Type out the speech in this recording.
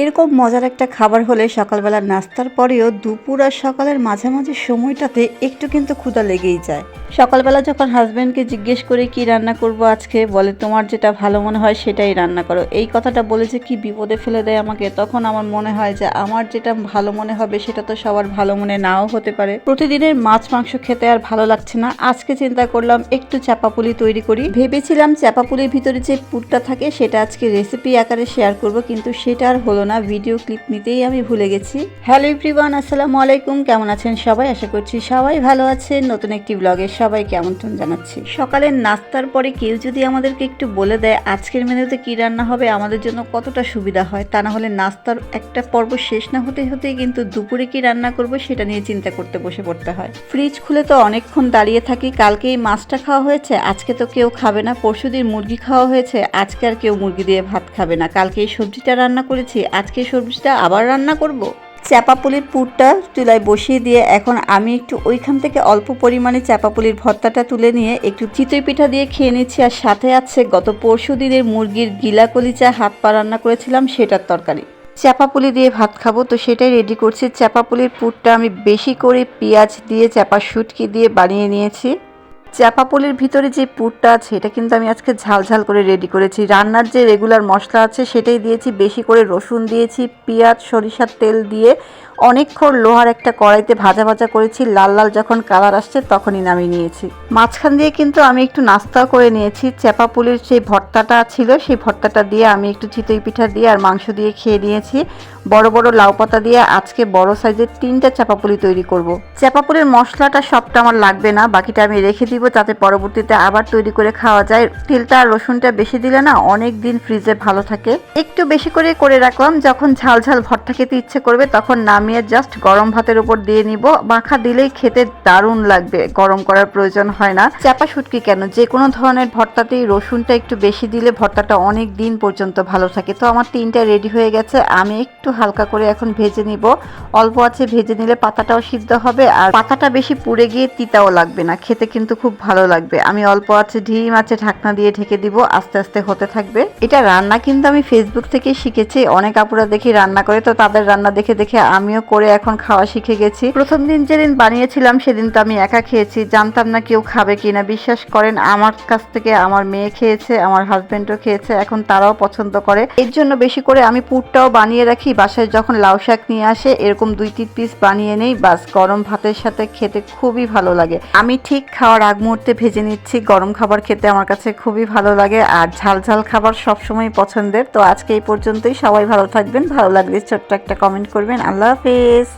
এরকম মজার একটা খাবার হলে সকালবেলা নাস্তার পরেও দুপুর আর সকালের মাঝামাঝি সময়টাতে একটু কিন্তু ক্ষুধা লেগেই যায়। সকালবেলা যখন হাজব্যান্ডকে জিজ্ঞেস করে কি রান্না করব আজকে, বলে তোমার যেটা ভালো মনে হয় সেটাই রান্না করো। এই কথাটা বলে যে কি বিপদে ফেলে দেয় আমাকে, তখন আমার মনে হয় যে আমার যেটা ভালো মনে হবে সেটা তো সবার ভালো মনে নাও হতে পারে। প্রতিদিনের মাছ মাংস খেতে আর ভালো লাগছে না। আজকে চিন্তা করলাম একটু চাপাপুলি তৈরি করি। ভেবেছিলাম চাপাপুলির ভিতরে যে পুরটা থাকে সেটা আজকে রেসিপি আকারে শেয়ার করব, কিন্তু সেটা আর হলো না। ভিডিও ক্লিপ নিতেই আমি ভুলে গেছি। হ্যালো এভরিওয়ান আসসালামু আলাইকুম। কেমন আছেন সবাই? আশা করছি সবাই ভালো আছেন। নতুন একটি ব্লগে সবাইকে আমন্ত্রণ জানাচ্ছি সকালের নাস্তার পরে কেউ যদি আমাদেরকে একটু বলে দেয়, আজকের মেনুতে কি রান্না হবে, আমাদের জন্য কতটা সুবিধা হয়, তা না হলে নাস্তার একটা পর্ব শেষ না হতে হতেই কিন্তু দুপুরে কি রান্না করব সেটা নিয়ে চিন্তা করতে বসে পড়তে হয় ফ্রিজ খুলে তো অনেকক্ষণ দাঁড়িয়ে থাকি, কালকে এই মাছটা খাওয়া হয়েছে, আজকে তো কেউ খাবে না, পরশুদিন মুরগি খাওয়া হয়েছে, আজকে আর কেউ মুরগি দিয়ে ভাত খাবে না, কালকে এই সবজিটা রান্না করেছি, আজকে সবজিটা আবার রান্না করব। চাপাপুলির পুরটা চুলায় বসিয়ে দিয়ে এখন আমি একটু ওইখান থেকে অল্প পরিমাণে চাপাপুলির ভর্তাটা তুলে নিয়ে একটু চিতই পিঠা দিয়ে খেয়ে নিচ্ছি। আর সাথে আছে গত পরশু দিনের মুরগির গিলা কলিচা হাত পা রান্না করেছিলাম, সেটার তরকারি। চাপাপুলি দিয়ে ভাত খাব, তো সেটাই রেডি করছি। চাপাপুলির পুরটা আমি বেশি করে পেঁয়াজ দিয়ে চাপা শুটকি দিয়ে বানিয়ে নিয়েছি। চাপাপুলির ভিতরে যে পুরটা আছে, এটা কিন্তু আমি আজকে ঝাল ঝাল করে রেডি করেছি। রান্নার যে রেগুলার মশলা আছে, সেটাই দিয়েছি। বেশি করে রসুন দিয়েছি, পেঁয়াজ, সরিষার তেল দিয়ে। অনেকক্ষণ লোহার একটা কড়াইতে ভাজা ভাজা করেছি। লাল লাল যখন কালার আসছে, তখনই নামিয়ে নিয়েছি। মাঝখান দিয়ে কিন্তু আমি একটু নাস্তাও করে নিয়েছি। চাপা পুলির সেই ভর্তাটা ছিল, সেই ভর্তাটা দিয়ে আমি একটু চিতই পিঠা দিয়ে আর মাংস দিয়ে খেয়ে নিয়েছি। বড় বড় লাউ পাতা দিয়ে আজকে বড় সাইজের তিনটা চাপাপুলি তৈরি করব। চাপাপুলির মশলাটা সবটা আমার লাগবে না, বাকিটা আমি রেখে দিব যাতে পরবর্তীতে আবার তৈরি করে খাওয়া যায়। তেলটা আর রসুনটা বেশি দিলে না অনেক দিন ফ্রিজে ভালো থাকে। একটু বেশি করে করে রাখলাম, যখন ঝাল ঝাল ভর্তা খেতে ইচ্ছে করবে তখন নামিয়ে জাস্ট গরম ভাতের উপর দিয়ে নিব। মাখা দিলেই খেতে দারুণ লাগবে, গরম করার প্রয়োজন হয় না। চাপা শুটকি কেন? যে কোনো ধরনের ভর্তাতেই রসুনটা একটু বেশি দিলে ভর্তাটা অনেক দিন পর্যন্ত ভালো থাকে। তো আমার তিনটা রেডি হয়ে গেছে, আমি একটু হালকা করে এখন ভেজে নিব। অল্প আছে, ভেজে নিলে পাতাটাও সিদ্ধ হবে, আর পাতাটা বেশি পুড়ে গিয়ে তিতাও লাগবে না, খেতে কিন্তু খুব ভালো লাগবে। আমি অল্প আছে, ঢিম আছে, ঢাকনা দিয়ে ঢেকে দিব, আস্তে আস্তে হতে থাকবে। এটা রান্না কিন্তু আমি ফেসবুক থেকে শিখেছি, অনেক আপুরা দেখি রান্না করে, তো তাদের রান্না দেখে দেখে আমিও করে এখন খাওয়া শিখে গেছি। প্রথম দিন যেদিন বানিয়েছিলাম, সেদিন তো আমি একা খেয়েছি, জানতাম না কেউ খাবে কিনা। বিশ্বাস করেন, আমার কাছ থেকে আমার মেয়ে খেয়েছে, আমার হাজবেন্ডও খেয়েছে, এখন তারাও পছন্দ করে। এর জন্য বেশি করে আমি পুরটাও বানিয়ে রাখি, বাসায় যখন লাউ শাক নিয়ে আসে, এরকম দুই তিন পিস বানিয়ে নেই, বাস গরম ভাতের সাথে খেতে খুবই ভালো লাগে। আমি ঠিক খাওয়ার আগ মুহূর্তে ভেজে নিচ্ছি। গরম খাবার খেতে আমার কাছে খুবই ভালো লাগে আর ঝাল ঝাল খাবার সবসময় পছন্দের। তো আজকে এই পর্যন্তই। সবাই ভালো থাকবেন। ভালো লাগলে ছোট্ট একটা কমেন্ট করবেন। আল্লাহ হাফেজ।